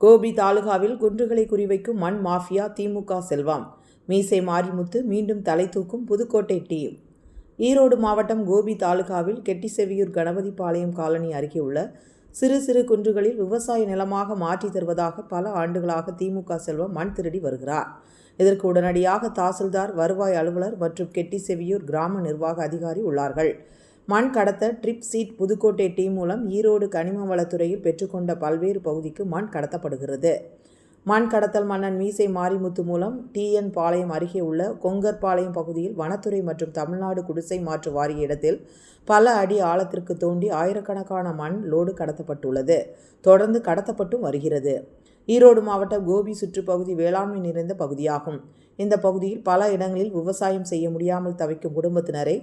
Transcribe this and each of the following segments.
கோபி தாலுகாவில் குன்றுகளை குறிவைக்கும் மண் மாஃபியா திமுக செல்வம். மீசை மாரிமுத்து மீண்டும் தலை தூக்கும் புதுக்கோட்டை டீம். ஈரோடு மாவட்டம் கோபி தாலுகாவில் கெட்டிசெவியூர் கணபதிபாளையம் காலனி அருகே உள்ள சிறு சிறு குன்றுகளில் விவசாய நிலமாக மாற்றி தருவதாக பல ஆண்டுகளாக திமுக செல்வம் மண் திருடி வருகிறார். இதற்கு உடனடியாக தாசில்தார் வருவாய் அலுவலர் மற்றும் கெட்டிசெவியூர் கிராம நிர்வாக அதிகாரி உள்ளார்கள். மண் கடத்த ட்ரிப் சீட் புதுக்கோட்டை டீம் மூலம் ஈரோடு கனிம வளத்துறையில் பெற்றுக்கொண்ட பல்வேறு பகுதிக்கு மண் கடத்தப்படுகிறது. மண் கடத்தல் மன்னன் மீசை மாரிமுத்து மூலம் டிஎன் பாளையம் அருகே உள்ள கொங்கர்பாளையம் பகுதியில் வனத்துறை மற்றும் தமிழ்நாடு குடிசை மாற்று வாரிய இடத்தில் பல அடி ஆழத்திற்கு தோண்டி ஆயிரக்கணக்கான மண் லோடு கடத்தப்பட்டுள்ளது. தொடர்ந்து கடத்தப்பட்டும் வருகிறது. ஈரோடு மாவட்டம் கோபி சுற்றுப்பகுதி வேளாண்மை நிறைந்த பகுதியாகும். இந்த பகுதியில் பல இடங்களில் விவசாயம் செய்ய முடியாமல் தவிக்கும் குடும்பத்தினரை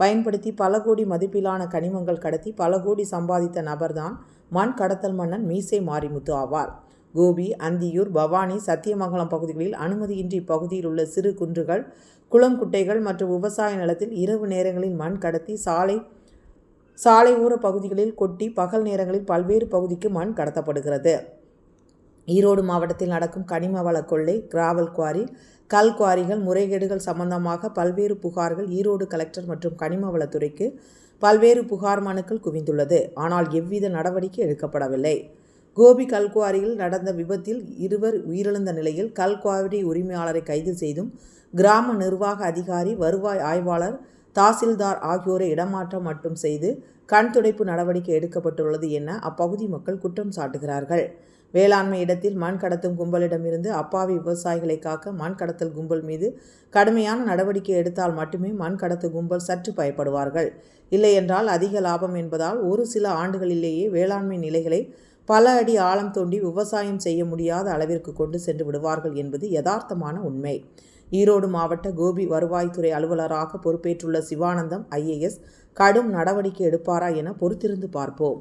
பயன்படுத்தி பல கோடி மதிப்பிலான கனிமங்கள் கடத்தி பல கோடி சம்பாதித்த நபர்தான் மண் கடத்தல் மன்னன் மீசை மாரிமுத்து ஆவார். கோபி அந்தியூர் பவானி சத்தியமங்கலம் பகுதிகளில் அனுமதியின்றி இப்பகுதியில் உள்ள சிறு குன்றுகள் குளம் குட்டைகள் மற்றும் விவசாய நிலத்தில் இரவு நேரங்களில் மண் கடத்தி சாலை சாலை ஓர பகுதிகளில் கொட்டி பகல் நேரங்களில் பல்வேறு பகுதிக்கு மண் கடத்தப்படுகிறது. ஈரோடு மாவட்டத்தில் நடக்கும் கனிம வள கொள்ளை கிராவல் குவாரி கல் குவாரிகள் முறைகேடுகள் சம்பந்தமாக பல்வேறு புகார்கள் ஈரோடு கலெக்டர் மற்றும் கனிம வளத்துறைக்கு பல்வேறு புகார் மனுக்கள் குவிந்துள்ளது. ஆனால் எவ்வித நடவடிக்கை எடுக்கப்படவில்லை. கோபி கல்குவாரியில் நடந்த விபத்தில் இருவர் உயிரிழந்த நிலையில் கல்குவாரி உரிமையாளரை கைது செய்தும் கிராம நிர்வாக அதிகாரி வருவாய் ஆய்வாளர் தாசில்தார் ஆகியோரை இடமாற்றம் மட்டும் செய்து கண் துடைப்பு நடவடிக்கை எடுக்கப்பட்டுள்ளது என அப்பகுதி மக்கள் குற்றம் சாட்டுகிறார்கள். வேளாண்மை இடத்தில் மண் கடத்தும் கும்பலிடமிருந்து அப்பாவி விவசாயிகளை காக்க மண் கடத்தல் கும்பல் மீது கடுமையான நடவடிக்கை எடுத்தால் மட்டுமே மண் கடத்து கும்பல் சற்று பயப்படுவார்கள். இல்லையென்றால் அதிக லாபம் என்பதால் ஒரு சில ஆண்டுகளிலேயே வேளாண்மை நிலைகளை பல அடி ஆழம் தோண்டி விவசாயம் செய்ய முடியாத அளவிற்கு கொண்டு சென்று விடுவார்கள் என்பது யதார்த்தமான உண்மை. ஈரோடு மாவட்ட கோபி வருவாய்த்துறை அலுவலராக பொறுப்பேற்றுள்ள சிவானந்தம் ஐஏஎஸ் கடும் நடவடிக்கை எடுப்பாரா என பொறுத்திருந்து பார்ப்போம்.